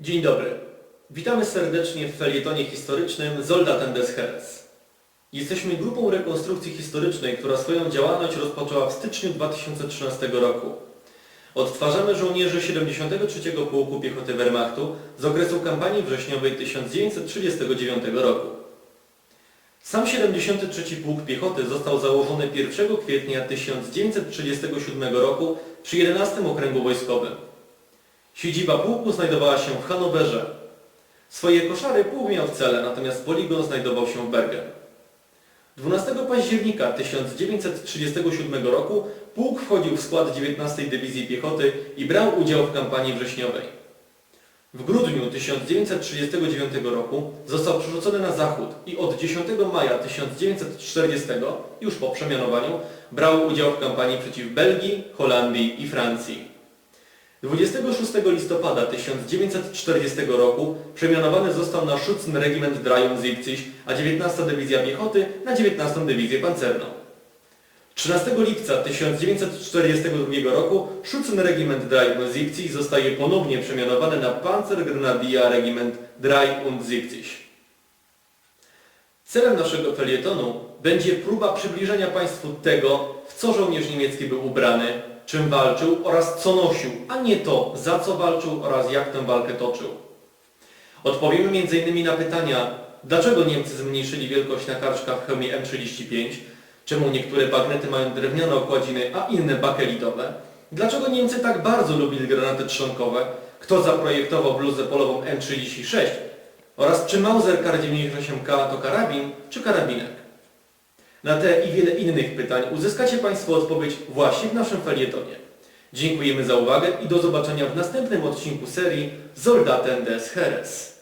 Dzień dobry. Witamy serdecznie w felietonie historycznym Soldaten des Heeres. Jesteśmy grupą rekonstrukcji historycznej, która swoją działalność rozpoczęła w styczniu 2013 roku. Odtwarzamy żołnierzy 73. Pułku Piechoty Wehrmachtu z okresu kampanii wrześniowej 1939 roku. Sam 73. Pułk Piechoty został założony 1 kwietnia 1937 roku przy 11 Okręgu Wojskowym. Siedziba pułku znajdowała się w Hanowerze. Swoje koszary pułk miał w cele, natomiast poligon znajdował się w Bergen. 12 października 1937 roku pułk wchodził w skład 19 Dywizji Piechoty i brał udział w kampanii wrześniowej. W grudniu 1939 roku został przerzucony na zachód i od 10 maja 1940, już po przemianowaniu, brał udział w kampanii przeciw Belgii, Holandii i Francji. 26 listopada 1940 roku przemianowany został na Schutzregiment 73, a 19 Dywizja Piechoty na 19 Dywizję Pancerną. 13 lipca 1942 roku Schützenregiment 73 zostaje ponownie przemianowany na Panzergrenadier Regiment 73. Celem naszego felietonu będzie próba przybliżenia Państwu tego, w co żołnierz niemiecki był ubrany, czym walczył oraz co nosił, a nie to, za co walczył oraz jak tę walkę toczył. Odpowiemy m.in. na pytania, dlaczego Niemcy zmniejszyli wielkość nakarczka w hełmie M35, czemu niektóre bagnety mają drewniane okładziny, a inne bakelitowe, dlaczego Niemcy tak bardzo lubili granaty trzonkowe, kto zaprojektował bluzę polową M36 oraz czy Mauser Kar-98K to karabin czy karabinek. Na te i wiele innych pytań uzyskacie Państwo odpowiedź właśnie w naszym felietonie. Dziękujemy za uwagę i do zobaczenia w następnym odcinku serii Soldaten des Heeres.